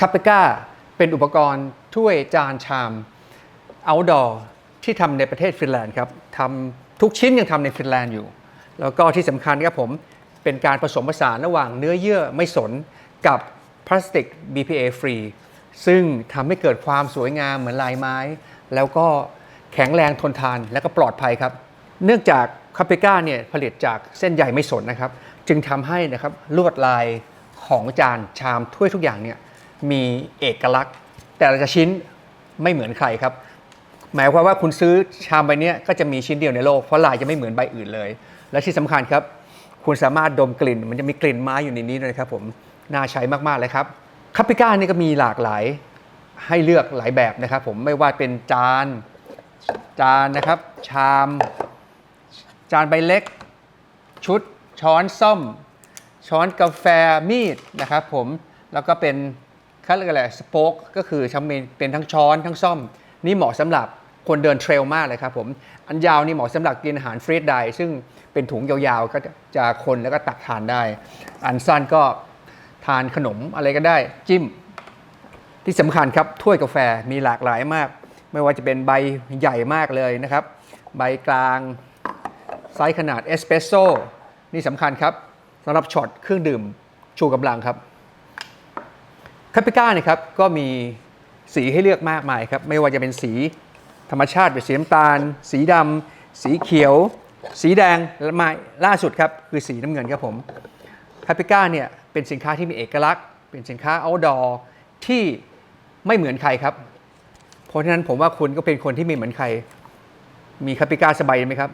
คาเปก้าเป็นอุปกรณ์ถ้วยจานชาม outdoor ที่ทำในประเทศฟินแลนด์ครับทำทุกชิ้นยังทำในฟินแลนด์อยู่ แล้วก็ที่สำคัญครับผมเป็นการผสมผสานระหว่างเนื้อเยื่อไม่สนกับพลาสติก BPA ฟรี ซึ่งทำให้เกิดความสวยงามเหมือนลายไม้ แล้วก็แข็งแรงทนทานและก็ปลอดภัยครับ เนื่องจากคาเปก้าเนี่ยผลิตจากเส้นใยไม่สนนะครับ จึงทำให้นะครับลวดลายของจานชามถ้วยทุกอย่างเนี่ย มีเอกลักษณ์ แต่ละชิ้นไม่เหมือนใครครับ หมายความว่าคุณซื้อชามใบนี้ก็จะมีชิ้นเดียวในโลกเพราะลายจะไม่เหมือนใบอื่นเลย และที่สำคัญครับ คุณสามารถดมกลิ่น มันจะมีกลิ่นไม้อยู่ในนี้ด้วยครับผมน่าใช้มากๆเลยครับคาปิก้านี่ก็มีหลากหลายให้เลือกหลายแบบนะครับ ผมไม่ว่าเป็นจาน จานนะครับ ชาม จานใบเล็ก ชุด ช้อนส้อมช้อนกาแฟมีดนะครับผมแล้วก็เป็น เขาเรียกอะไรสโป๊กก็คือทำเป็นเป็นทั้งช้อนทั้งซ่อม นี่เหมาะสำหรับคนเดินเทรลมากเลยครับผมอันยาวนี่เหมาะสำหรับกินอาหารฟรีดได้ซึ่งเป็นถุงยาวๆ ก็จะคนแล้วก็ตักทานได้ อันสั้นก็ทานขนมอะไรก็ได้จิ้ม ที่สำคัญครับถ้วยกาแฟมีหลากหลายมาก ไม่ว่าจะเป็นใบใหญ่มากเลยนะครับ ใบกลางไซส์ขนาดเอสเปรสโซ่นี่สำคัญครับสำหรับช็อตเครื่องดื่มชูกำลังครับ คาปิก้าเนี่ยครับก็มีสีให้เลือกมากมายครับ ไม่ว่าจะเป็นสีธรรมชาติแบบสีน้ำตาล สีดำ สีเขียว สีแดงและมาล่าสุดครับ คือสีน้ำเงินครับผมคาปิก้าเนี่ยเป็นสินค้าที่มีเอกลักษณ์ เป็นสินค้า outdoor ที่ไม่เหมือนใครครับ เพราะฉะนั้นผมว่าคุณก็เป็นคนที่ไม่เหมือนใคร มีคาปิก้าสบายไหมครับ